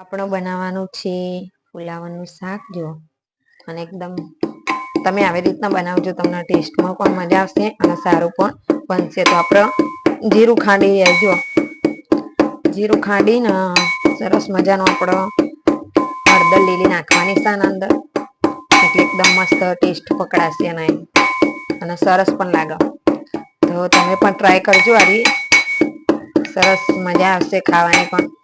આપણો બનાવવાનું છે ફુલાવાનું શાક, જો. અને એકદમ તમે આવી રીતના બનાવજો, તમને ટેસ્ટમાં પણ મજા આવશે અને સારું પણ બનશે. તો આપણે જીરું ખાંડી લેજો જીરું ખાંડીને સરસ મજાનો આપણો હળદર લીલી નાખવાની આના અંદર. એટલે એકદમ મસ્ત ટેસ્ટ પકડાશે અને અને સરસ પણ લાગે. તો તમે પણ ટ્રાય કરજો આવી સરસ મજા આવશે ખાવાની પણ.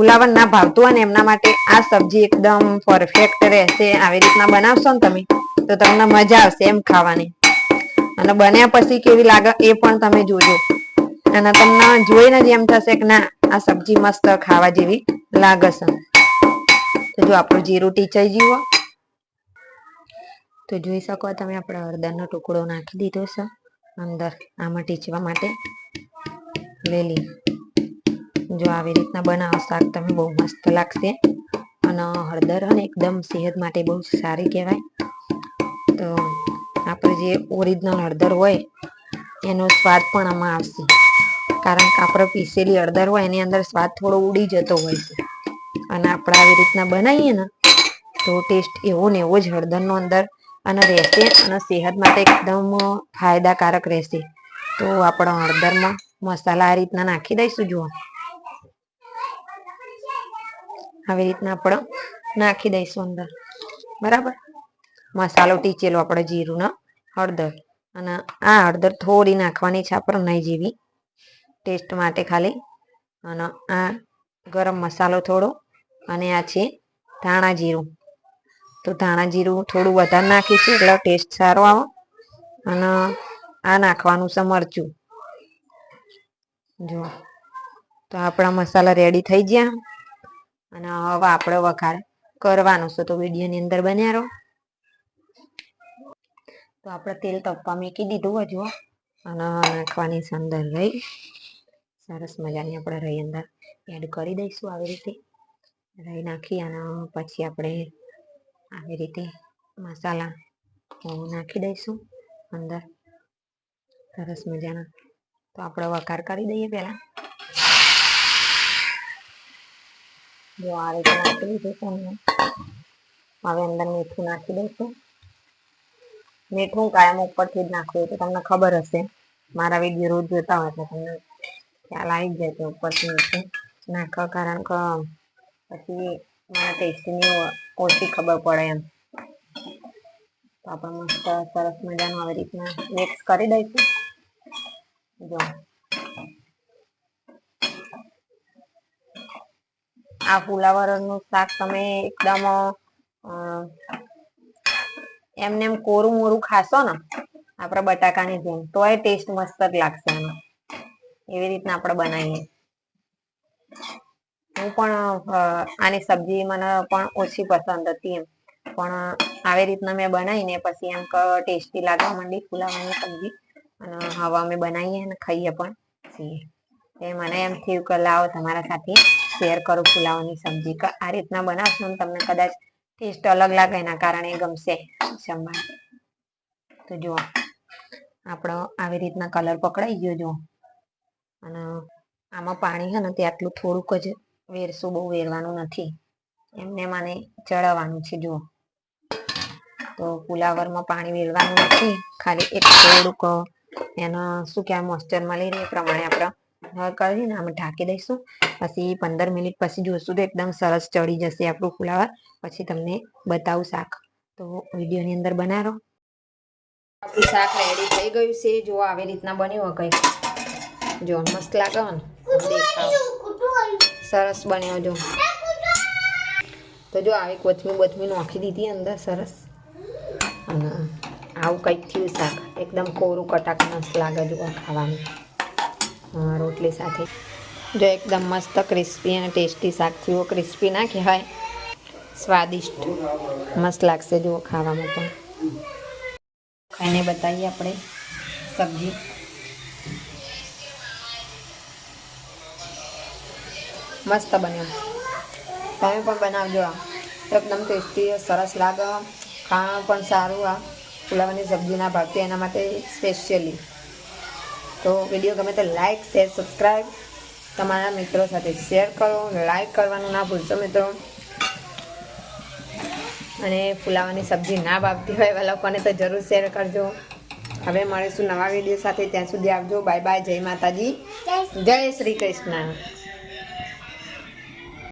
ફુલાવર ના ભાવતું હોય ને એમના માટે આ સબ્જી એકદમ પરફેક્ટ રહેશે. આવી રીતના બનાવશો ને તમે, તો તમને મજા આવશે એમ ખાવાની. અને બન્યા પછી કેવી લાગે એ પણ તમે જોજો. અને તમને જોઈને જ એમ થશે કે ના, આ સબ્જી મસ્ત ખાવા જેવી લાગશે. તો જો આપણું જીરું ટીચાઈ જીવો તો જોઈ શકો તમે આપણે હળદરનો ટુકડો નાખી દીધો છે. અંદર આમાં ટીચવા માટે. લીલી જો આવી રીતના બનાવો, શાક તમે બહુ મસ્ત લાગશે. અને હળદર અને એકદમ સેહત માટે બહુ સારી કહેવાય. તો આપણે જે ઓરિજિનલ હળદર હોય, એનો સ્વાદ પણ આમાં આવશે. કારણ કે આપણે પીસેલી હળદર હોય, એની અંદર સ્વાદ થોડો ઉડી જતો હોય છે. અને આપણે આવી રીતના બનાવીએ ને, તો ટેસ્ટ એવો ને એવો જ હળદરનો અંદર અને રહેશે અને સેહત માટે એકદમ ફાયદાકારક રહેશે. તો આપણે હળદરમાં મસાલા આ રીતના નાખી દઈશું, જુઓ. આવી રીતના આપણે નાખી દઈશું અંદર. બરાબર? મસાલો ટીચેલો આપણે જીરું હળદર. અને આ હળદર થોડી નાખવાની છે આપણે નહીં જેવી. ટેસ્ટ માટે ખાલી. અને આ ગરમ મસાલો થોડો. અને આ છે ધાણા જીરું. તો ધાણા જીરું થોડું વધારે નાખીશું, એટલે ટેસ્ટ સારો આવે. અને આ નાખવાનું છે મરચું. જો. તો આપણા મસાલા રેડી થઈ ગયા. અને હવે આપણે વઘાર કરવાનો છે તો વિડીયોની અંદર બન્યા રહો. તો આપણે તેલ તપવા મૂકી દીધું હજુ અને નાખવાની છે અંદર રહી સરસ મજાની આપણે રહી અંદર એડ કરી દઈશું આવી રીતે. રહી નાખી અને પછી આપણે આવી રીતે મસાલા નાખી દઈશું અંદર. સરસ મજાના. તો આપણે વઘાર કરી દઈએ પહેલા. જો આ રીતે નાખી દીધું છે હવે અંદર મીઠું નાખી દઈશું. મીઠું કાયમ ઉપરથી જ નાખવું તો તમને ખબર હશે. મારા વીડિયો રોજ જોતા હોય તો તમને ખ્યાલ આવી જાય કે ઉપરથી મીઠું નાખવા કારણ કે પછી મને ટેસ્ટની ઓછી ખબર પડે એમ. તો આપણે મસ્ત સરસ મજાનું આવી રીતના મિક્સ કરી દઈશું. જો. આ ફુલાવરનું શાક તમે એકદમ એમને એમ કોરું મોરું ખાશો ને, આપણે બટાકાની જેમ, તોય ટેસ્ટ મસ્ત જ લાગશે એનો એવી રીતના આપણે બનાવીએ. હું પણ આની સબ્જી મને પણ ઓછી પસંદ હતી એમ. પણ આવી રીતના મેં બનાવીને પછી એમ ટેસ્ટી લાગવા માંડી ફુલાવાની સબ્જી. અને હવે અમે બનાવીએ અને ખાઈએ પણ. છીએ એ મને એમ થયું કે લાવો તમારા સાથે. શેર કરું ફુલાવાની સબ્જી. આ રીતના બનાવશો ને તમને કદાચ ટેસ્ટ અલગ લાગે, એના કારણે ગમશે જમવા તો જુઓ, આપણો આવી રીતના કલર પકડાઈ ગયો, જુઓ. અને આમાં પાણી છે ને, તે આટલું થોડુંક જ વેરશું, બહુ વેરવાનું નથી. એમને મને ચડાવવાનું છે, જુઓ. તો પુલાવરમાં પાણી વેરવાનું નથી, ખાલી એક થોડુંક એનો શું કહેવાય મોઇસ્ચર મળી રહે એ પ્રમાણે આપણે કરીને અમે ઢાંકી દઈશું. પછી પંદર મિનિટ પછી જોઈશું તો એકદમ સરસ ચડી જશે આપણું ફુલાવર પછી તમને બતાવું શાક. તો વિડીયોની અંદર બનાવો આપણું શાક રેડી થઈ ગયું છે. જો આવી રીતના બન્યું હોય કંઈક. જો, મસ્ત લાગે સરસ બન્યો જો. તો જો, આવી કોથમી બથમી નાખી દીધી અંદર, સરસ. અને આવું કંઈક થયું શાક. એકદમ કોરું કટાક મસ્ત લાગે જો ખાવાનું. રોટલી સાથે. જો એકદમ મસ્ત ક્રિસ્પી અને ટેસ્ટી શાક થયું ક્રિસ્પી ના કહેવાય. સ્વાદિષ્ટ. મસ્ત લાગશે જુઓ ખાવામાં પણ. ખાઈને બતાવીએ આપણે સબ્જી. મસ્ત બન્યો. તમે પણ બનાવજો આ. એકદમ ટેસ્ટી સરસ લાગે. ખાવામાં પણ સારું આ. પુલાવાની સબ્જીના ભાગથી એના માટે સ્પેશિયલી તો વીડિયો ગમે તો લાઈક શેર સબસ્ક્રાઈબ તમારા મિત્રો સાથે શેર કરો લાઈક કરવાનું ના ભૂલશો મિત્રો. અને ફુલાવાની સબ્જી ના ભાવતી હોય એવા લોકોને તો જરૂર શેર કરજો. હવે મળીશું નવા વીડિયો સાથે. ત્યાં સુધી આવજો. બાય બાય જય માતાજી જય શ્રી કૃષ્ણ.